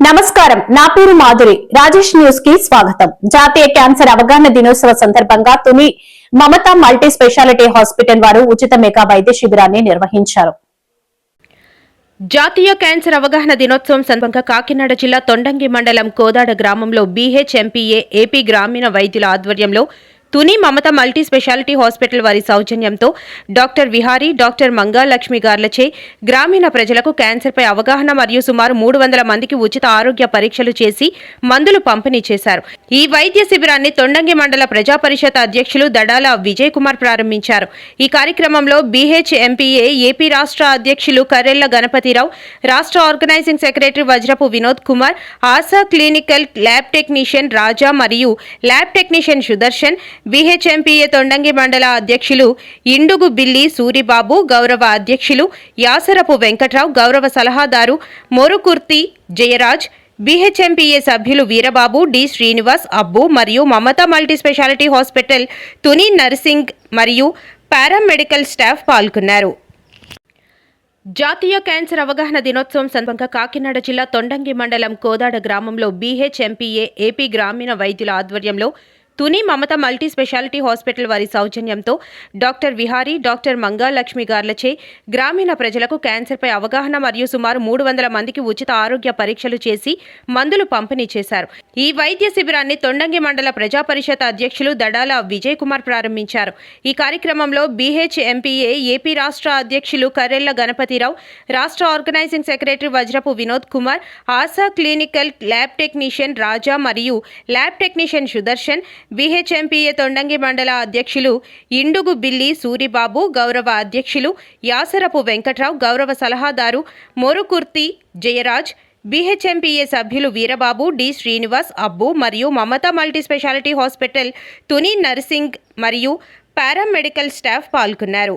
నమస్కారం. నా పేరు మాధురి. రాజేష్ న్యూస్కి స్వాగతం. జాతీయ క్యాన్సర్ అవగాహన దినోత్సవ సందర్భంగా Tuni Mamata multi speciality hospital వారు ఉచిత మెగా వైద్య శిబిరాన్ని నిర్వహించారు. జాతీయ క్యాన్సర్ అవగాహన దినోత్సవం సందర్భంగా కాకినాడ జిల్లా తొండంగి మండలం కోదాడ గ్రామంలో బీహెచ్ఎంపీఏ ఏపీ గ్రామీణ వైద్యుల ఆధ్వర్యంలో Tuni Mamata multi speciality hospital వారి సౌజన్యంతో డాక్టర్ విహారీ డాక్టర్ మంగాలక్ష్మి గార్లచే గ్రామీణ ప్రజలకు క్యాన్సర్పై అవగాహన మరియు సుమారు మూడు వందల మందికి ఉచిత ఆరోగ్య పరీక్షలు చేసి మందులు పంపిణీ చేశారు. ఈ వైద్య శిబిరాన్ని తొండంగి మండల ప్రజా పరిషత్ అధ్యక్షులు దడాల విజయ్ కుమార్ ప్రారంభించారు. ఈ కార్యక్రమంలో బీహెచ్ఎంపీఏ ఏపీ రాష్ట్ర అధ్యక్షులు కర్రెళ్ళ గణపతిరావు రాష్ట్ర organising secretary Vajrapu Vinod Kumar Asha clinical lab technician Raja మరియు lab technician Sudarshan BHMPA Tondangi మండల అధ్యక్షులు ఇండుగు బిల్లి సూరిబాబు గౌరవ అధ్యక్షులు యాసరపు వెంకట్రావు గౌరవ సలహాదారు మొరుకుర్తి జయరాజ్ బీహెచ్ఎంపీఏ సభ్యులు వీరబాబు డి శ్రీనివాస్ అబ్బు మరియు Mamata multi speciality hospital Tuni nursing మరియు పారామెడికల్ స్టాఫ్ పాల్గొన్నారు. జాతీయ క్యాన్సర్ అవగాహన దినోత్సవం సందర్భంగా కాకినాడ జిల్లా తొండంగి మండలం కోదాడ గ్రామంలో బీహెచ్ఎంపీఏ ఏపీ గ్రామీణ వైద్యుల ఆధ్వర్యంలో Tuni Mamata multi speciality hospital వారి సౌజన్యంతో డాక్టర్ విహారీ డాక్టర్ మంగాలక్ష్మి గార్లచే గ్రామీణ ప్రజలకు క్యాన్సర్పై అవగాహన మరియు సుమారు మూడు వందల మందికి ఉచిత ఆరోగ్య పరీక్షలు చేసి మందులు పంపిణీ చేశారు. ఈ వైద్య శిబిరాన్ని తొండంగి మండల ప్రజా పరిషత్ అధ్యక్షులు దడాల విజయ్ కుమార్ ప్రారంభించారు. ఈ కార్యక్రమంలో బీహెచ్ ఎంపీఏ ఏపీ రాష్ట్ర అధ్యక్షులు కర్రెళ్ళ గణపతిరావు రాష్ట్ర organizing secretary Vajrapu Vinod Kumar Asha clinical lab technician Raja మరియు lab technician Sudarshan BHMPA Thondangi మండల అధ్యక్షులు ఇండుగు బిల్లి సూరిబాబు గౌరవ అధ్యక్షులు యాసరపు వెంకట్రావు గౌరవ సలహాదారు మొరుకుర్తి జయరాజ్ బీహెచ్ఎంపీఏ సభ్యులు వీరబాబు డి శ్రీనివాస్ అబ్బు మరియు Mamata multi specialty hospital Tuni nursing మరియు పారామెడికల్ స్టాఫ్ పాల్గొన్నారు.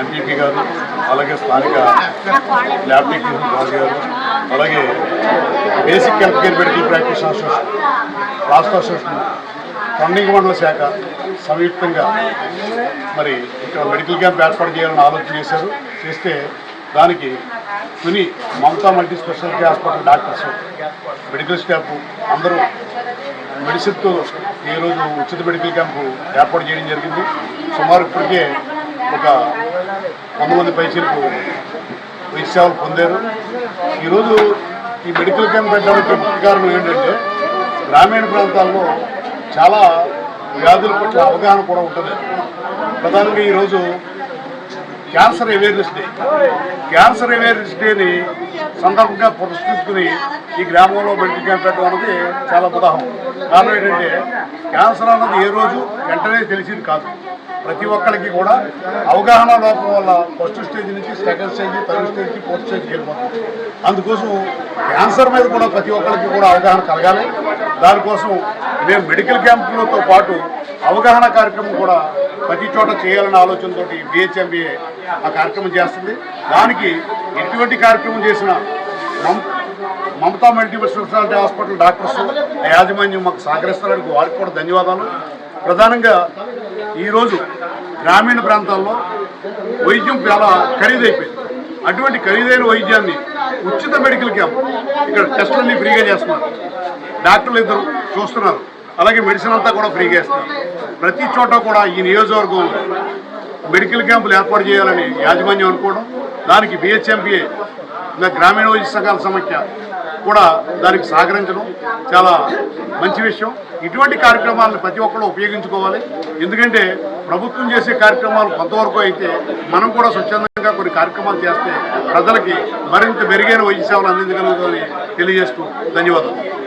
ఎంపీపీ గారు అలాగే స్థానిక ల్యాబ్ టెక్నీషియన్ గారు అలాగే basic health care medical practice association రాష్ట్ర అసోసియేషన్ ఫండింగ్ మండల శాఖ సంయుక్తంగా మరి ఇక్కడ మెడికల్ క్యాంప్ ఏర్పాటు చేయాలని ఆలోచన చేశారు. చేస్తే దానికి Tuni Mamata multi specialty hospital doctors medical staff అందరూ మెడిసిన్తో ఈరోజు ఉచిత మెడికల్ క్యాంపు ఏర్పాటు చేయడం జరిగింది. సుమారు ఇప్పటికే ఒక వంద మంది పైసలకు వైద్య సేవలు పొందారు ఈరోజు ఈ మెడికల్ క్యాంప్ పెట్టడానికి కారణం ఏంటంటే గ్రామీణ ప్రాంతాల్లో చాలా వ్యాధుల పట్ల అవగాహన కూడా ఉంటుంది. ప్రధానంగా ఈరోజు cancer awareness day. Cancer awareness డేని సందర్భంగా పురస్కరించుకుని ఈ గ్రామంలో మెడికల్ క్యాంప్ పెట్టడం అనేది చాలా ఉదాహరణ. కారణం ఏంటంటే క్యాన్సర్ అన్నది ఏ రోజు వెంటనే తెలిసింది కాదు. ప్రతి ఒక్కరికి కూడా అవగాహన లోపం వల్ల ఫస్ట్ స్టేజ్ నుంచి సెకండ్ స్టేజ్ థర్డ్ స్టేజ్కి ఫోర్త్ స్టేజ్కి వెళ్ళిపోతుంది అందుకోసం క్యాన్సర్ మీద కూడా ప్రతి ఒక్కరికి కూడా అవగాహన కలగాలి. దానికోసం మేము మెడికల్ క్యాంపులతో పాటు అవగాహన కార్యక్రమం కూడా ప్రతి చోట చేయాలనే ఆలోచనతో బిహెచ్ఎంబీఏ ఆ కార్యక్రమం చేస్తుంది. దానికి ఎటువంటి కార్యక్రమం చేసినా Mamata multiple specialty hospital doctors యాజమాన్యం మాకు సహకరిస్తారని వారికి కూడా ధన్యవాదాలు. ప్రధానంగా ఈరోజు గ్రామీణ ప్రాంతాల్లో వైద్యం చాలా ఖరీదైపోయింది. అటువంటి ఖరీదైన వైద్యాన్ని ఉచిత మెడికల్ క్యాంప్ ఇక్కడ టెస్టులన్నీ ఫ్రీగా చేస్తున్నారు. డాక్టర్లు ఇద్దరు చూస్తున్నారు. అలాగే మెడిసిన్ అంతా కూడా ఫ్రీగా ఇస్తున్నారు. ప్రతి చోట కూడా ఈ నియోజకవర్గంలో మెడికల్ క్యాంపులు ఏర్పాటు చేయాలని యాజమాన్యం అనుకోవడం దానికి బిహెచ్ఎంపీఏ ఇంకా గ్రామీణ వైద్య సంఘాల సమైక్య కూడా దానికి సహకరించడం చాలా మంచి విషయం. ఇటువంటి కార్యక్రమాలను ప్రతి ఒక్కరూ ఉపయోగించుకోవాలి. ఎందుకంటే ప్రభుత్వం చేసే కార్యక్రమాలు కొంతవరకు అయితే మనం కూడా స్వచ్ఛందంగా కొన్ని కార్యక్రమాలు చేస్తే ప్రజలకి మరింత మెరుగైన వైద్య సేవలు అందించగలుగుతామని తెలియజేస్తూ ధన్యవాదాలు.